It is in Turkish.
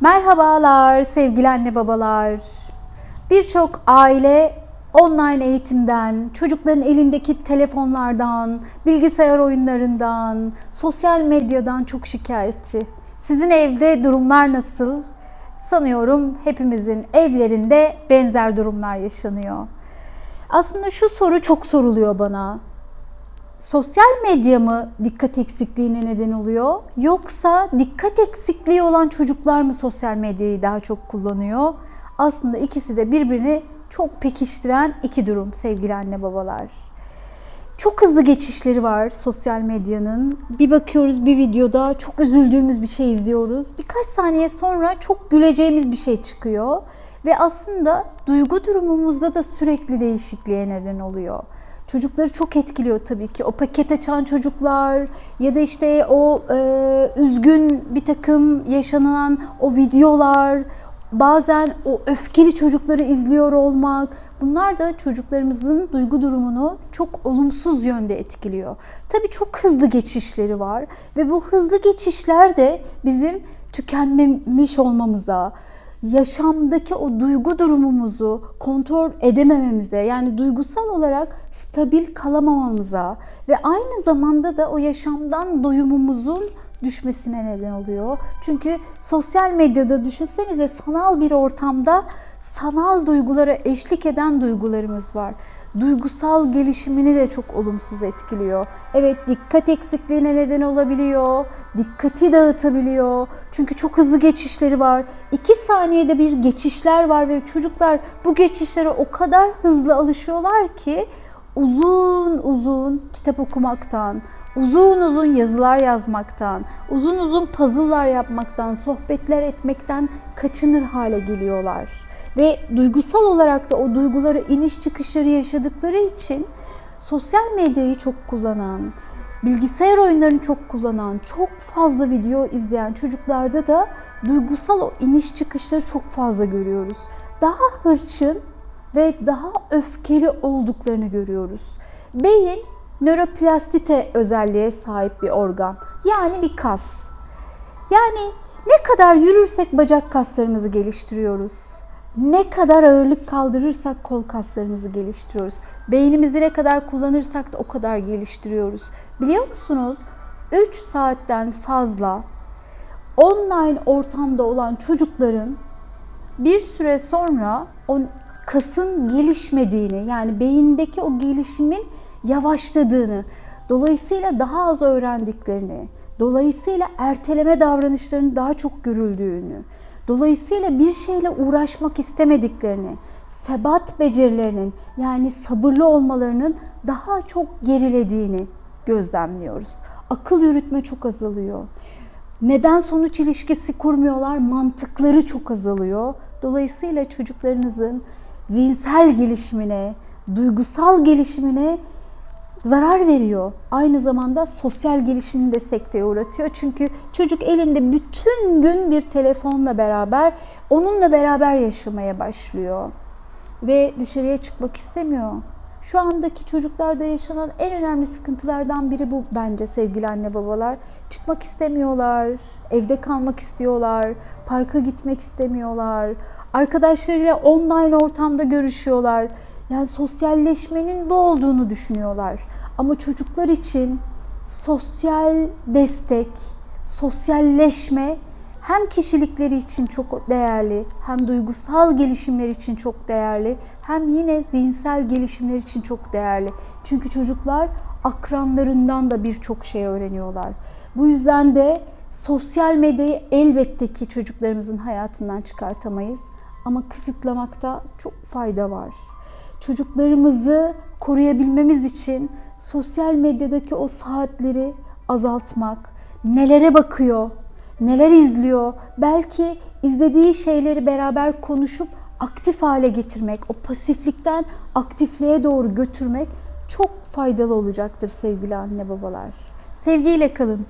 Merhabalar sevgili anne babalar. Birçok aile online eğitimden, çocukların elindeki telefonlardan, bilgisayar oyunlarından, sosyal medyadan çok şikayetçi. Sizin evde durumlar nasıl? Sanıyorum hepimizin evlerinde benzer durumlar yaşanıyor. Aslında şu soru çok soruluyor bana sosyal medya mı dikkat eksikliğine neden oluyor? Yoksa dikkat eksikliği olan çocuklar mı sosyal medyayı daha çok kullanıyor? Aslında ikisi de birbirini çok pekiştiren iki durum sevgili anne babalar. Çok hızlı geçişleri var sosyal medyanın. Bir bakıyoruz bir videoda çok üzüldüğümüz bir şey izliyoruz. Birkaç saniye sonra çok güleceğimiz bir şey çıkıyor. Ve aslında duygu durumumuzda da sürekli değişikliğe neden oluyor. Çocukları çok etkiliyor tabii ki. O paket açan çocuklar ya da işte o e, üzgün bir takım yaşanan o videolar, bazen o öfkeli çocukları izliyor olmak bunlar da çocuklarımızın duygu durumunu çok olumsuz yönde etkiliyor. Tabii çok hızlı geçişleri var ve bu hızlı geçişler de bizim tükenmemiş olmamıza, yaşamdaki o duygu durumumuzu kontrol edemememize yani duygusal olarak stabil kalamamamıza ve aynı zamanda da o yaşamdan doyumumuzun düşmesine neden oluyor. Çünkü sosyal medyada düşünsenize sanal bir ortamda sanal duygulara eşlik eden duygularımız var duygusal gelişimini de çok olumsuz etkiliyor. Evet dikkat eksikliğine neden olabiliyor. Dikkati dağıtabiliyor. Çünkü çok hızlı geçişleri var. 2 saniyede bir geçişler var ve çocuklar bu geçişlere o kadar hızlı alışıyorlar ki uzun uzun kitap okumaktan, uzun uzun yazılar yazmaktan, uzun uzun puzzle'lar yapmaktan, sohbetler etmekten kaçınır hale geliyorlar. Ve duygusal olarak da o duyguları iniş çıkışları yaşadıkları için sosyal medyayı çok kullanan, bilgisayar oyunlarını çok kullanan, çok fazla video izleyen çocuklarda da duygusal o iniş çıkışları çok fazla görüyoruz. Daha hırçın ve daha öfkeli olduklarını görüyoruz. Beyin nöroplastite özelliğe sahip bir organ. Yani bir kas. Yani ne kadar yürürsek bacak kaslarımızı geliştiriyoruz. Ne kadar ağırlık kaldırırsak kol kaslarımızı geliştiriyoruz. Beynimizi ne kadar kullanırsak da o kadar geliştiriyoruz. Biliyor musunuz? 3 saatten fazla online ortamda olan çocukların bir süre sonra o kasın gelişmediğini yani beyindeki o gelişimin yavaşladığını, dolayısıyla daha az öğrendiklerini, dolayısıyla erteleme davranışlarının daha çok görüldüğünü, dolayısıyla bir şeyle uğraşmak istemediklerini, sebat becerilerinin yani sabırlı olmalarının daha çok gerilediğini gözlemliyoruz. Akıl yürütme çok azalıyor. Neden sonuç ilişkisi kurmuyorlar? Mantıkları çok azalıyor. Dolayısıyla çocuklarınızın zihinsel gelişimine, duygusal gelişimine zarar veriyor. Aynı zamanda sosyal gelişimini de sekteye uğratıyor. Çünkü çocuk elinde bütün gün bir telefonla beraber onunla beraber yaşamaya başlıyor. Ve dışarıya çıkmak istemiyor. Şu andaki çocuklarda yaşanan en önemli sıkıntılardan biri bu bence sevgili anne babalar. Çıkmak istemiyorlar, evde kalmak istiyorlar, parka gitmek istemiyorlar, arkadaşlarıyla online ortamda görüşüyorlar. Yani sosyalleşmenin bu olduğunu düşünüyorlar. Ama çocuklar için sosyal destek, sosyalleşme hem kişilikleri için çok değerli, hem duygusal gelişimler için çok değerli, hem yine zihinsel gelişimler için çok değerli. Çünkü çocuklar akranlarından da birçok şey öğreniyorlar. Bu yüzden de sosyal medyayı elbette ki çocuklarımızın hayatından çıkartamayız ama kısıtlamakta çok fayda var. Çocuklarımızı koruyabilmemiz için sosyal medyadaki o saatleri azaltmak, nelere bakıyor, neler izliyor, belki izlediği şeyleri beraber konuşup aktif hale getirmek, o pasiflikten aktifliğe doğru götürmek çok faydalı olacaktır sevgili anne babalar. Sevgiyle kalın.